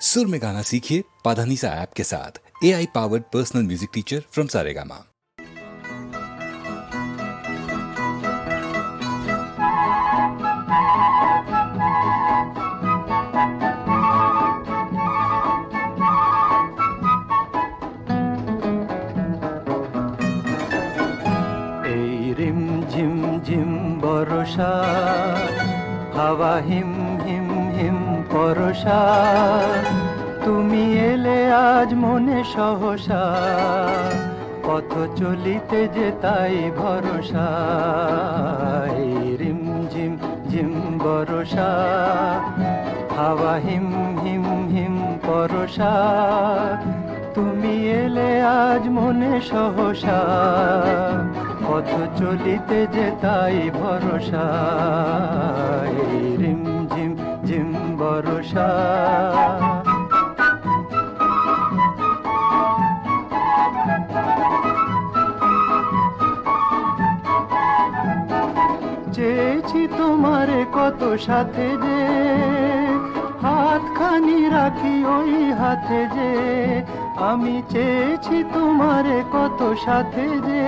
सुर में गाना सीखिए पाधानीसा ऐप के साथ A I powered personal music teacher from Saregama এই রিম ঝিম ঝিম বরষা হাওয়া হিম হিম হিম পরশা তুমি এলে আজ মনে সহসা। পথ চলিতে যে তাই ভরসা। রিম ঝিম ঝিম বরষা হাওয়া হিম হিম হিম পরশা তুমি এলে আজ মনে সহসা। পথ চলিতে যে তাই ভরসা। রিম ঝিম ঝিম বরষা চেয়েছি তোমারে কত সাথে যে, হাতখানি রাখি ওই হাতে যে। আমি চেয়েছি তোমারে কত সাথে যে,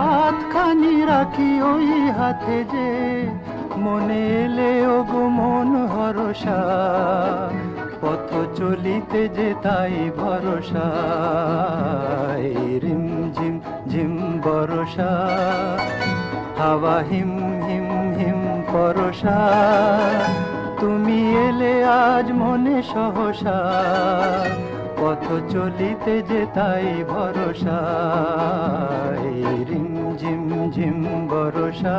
হাতখানি রাখি ওই হাতে যে। মনে এলে ও গো মন হরসা পথ চলিতে যে তাই ভরসা, রিম ঝিম ঝিম বরসা, হাওয়া হিম হিম হিম পরশা তুমি এলে আজ মনে সহসা, পথ চলিতে যে তাই ভরসা, রিম ঝিম ঝিম বরসা।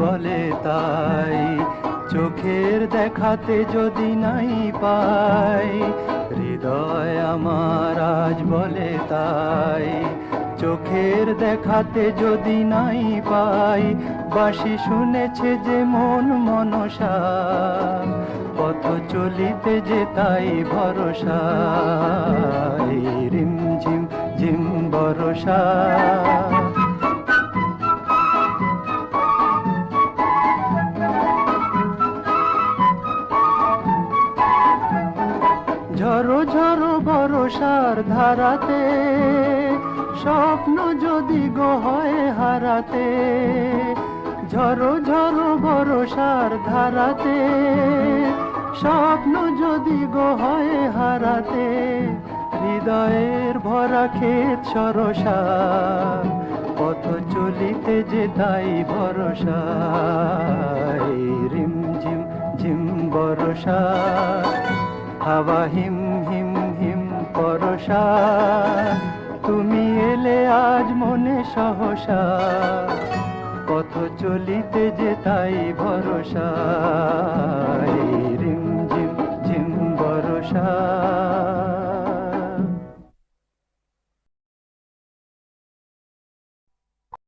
বলে তাই, চোখের দেখাতে যদি নাই পাই, হৃদয় আমার আজ বলে তাই, চোখের দেখাতে যদি নাই পাই বাসি শুনেছে যে মন মনসা, পথ চলিতে যে তাই ভরসা, এই রিম ঝিম ঝিম বরসার ধারাতে, স্বপ্ন যদি গো হয় হারাতে, ঝরো ঝরো বরসার ধারাতে, স্বপ্ন যদি গো হয় হারাতে, হৃদয়ের ভরা ক্ষেত সরসা, পথ চলিতে যে তাই ভরসা রিম ঝিম ঝিম বরসা, হাওয়া হিম পরশা তুমি এলে আজ মনে সহসা। কত চলিতে যে তাই ভরসা। রিম ঝিম ঝিম বরসা।